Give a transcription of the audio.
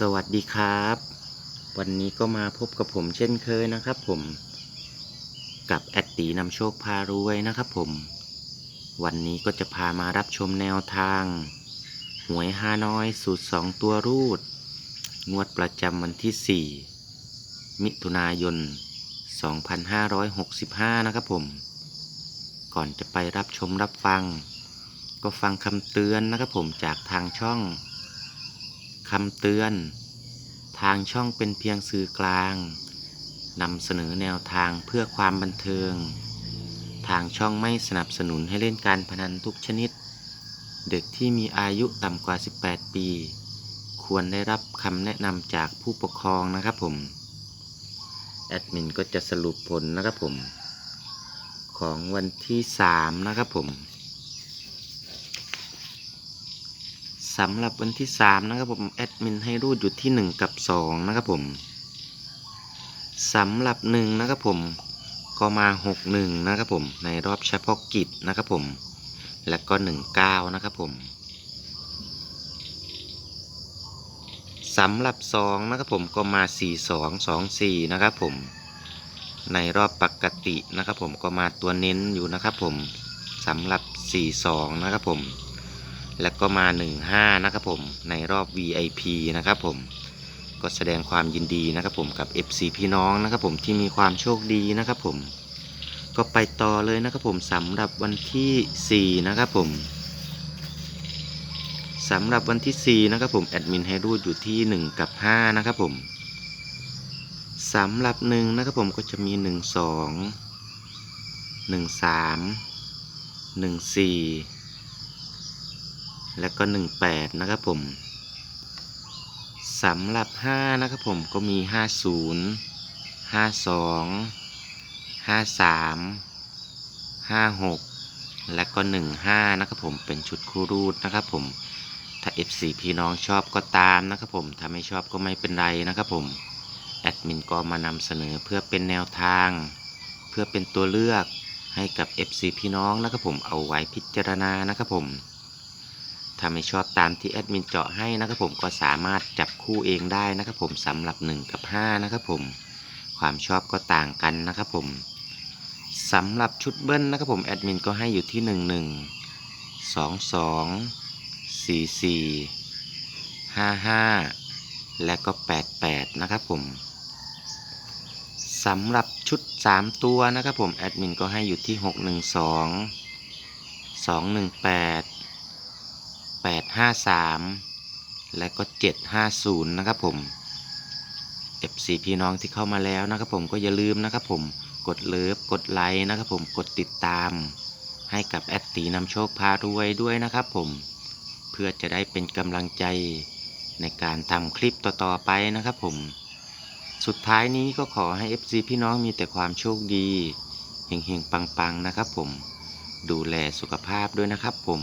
สวัสดีครับ วันนี้ก็มาพบกับผมเช่นเคยนะครับผม กับแอดตีนำโชคพารวยนะครับผม วันนี้ก็จะพามารับชมแนวทาง หวยฮานอยสูตร 2 ตัวรูด งวดประจำวันที่ 4 มิถุนายน 2565 นะครับผม ก่อนจะไปรับชมรับฟัง ก็ฟังคำเตือนนะครับผมจากทางช่อง คำเตือน ทางช่องเป็นเพียงสื่อกลางนำเสนอแนวทางเพื่อความบันเทิง ทางช่องไม่สนับสนุนให้เล่นการพนันทุกชนิด เด็กที่มีอายุต่ำกว่า 18 ปี ควรได้รับคำแนะนำจากผู้ปกครองนะครับผม แอดมินก็จะสรุปผลนะครับผม ของวันที่ 3 นะครับผม สำหรับวันที่ 3 นะครับผมแอดมินให้รูดอยู่ที่ 1 กับ 2 นะครับผมสำหรับ 1 นะครับผมก็มา 6 1 นะครับผม ในรอบเฉพาะกิจนะครับผม และก็ 1 9 นะครับผมสำหรับ 2 นะครับผมก็มา 4 2 2 4 นะครับผม ในรอบปกตินะครับผมก็มาตัวเน้นอยู่นะครับผมสำหรับ 4 2 นะครับผม แล้วก็มา 15 นะครับผมในรอบ VIP นะครับผมก็แสดงความยินดีนะครับผมกับ FC พี่น้องนะครับผมที่มีความโชคดีนะครับผมก็ไปต่อเลยนะครับผมสำหรับวันที่ 4 นะครับผมสำหรับวันที่ 4 นะครับผมแอดมินให้รูดอยู่ที่ 1 กับ 5 นะครับผมสำหรับ 1 นะครับผมก็จะมี 1 2 1 3 1 4 แล้วก็ 18 นะครับผมสำหรับ 5 นะครับผมก็มี 50 52 53 56 และก็ 15 นะครับผมเป็นชุดคู่รูดนะครับผมถ้า FC พี่น้องชอบก็ตามนะครับผมถ้าไม่ชอบก็ไม่เป็นไรนะครับผมแอดมินก็มานำเสนอเพื่อเป็นแนวทาง เพื่อเป็นตัวเลือกให้กับ FC พี่น้องนะครับผมเอาไว้พิจารณานะครับผม ถ้าไม่ชอบตามที่แอดมินเจาะให้นะครับผมก็สามารถจับคู่เองได้นะครับผมสำหรับ 1 กับ 5 นะครับผม ความชอบก็ต่างกันนะครับผมสำหรับชุดเบิ้ลนะครับผมแอดมินก็ให้อยู่ที่ 1 1 2 2 4 4 5 5 และก็ 88 นะครับผมสำหรับชุด 3 ตัวนะครับผม แอดมินก็ให้อยู่ที่ 612 218 853 และก็ 750 นะครับผม FC พี่น้องที่เข้ามาแล้วนะครับผมก็อย่าลืมนะครับผมกดเลิฟกดไลค์นะครับผมกดติดตาม ให้กับแอดตีนำโชคพารวยด้วยนะครับผมเพื่อจะได้เป็นกำลังใจในการทำคลิปต่อๆไปนะครับผม สุดท้ายนี้ก็ขอให้ FC พี่น้องมีแต่ความโชคดีเฮงๆปังๆนะครับผมดูแลสุขภาพด้วยนะครับผม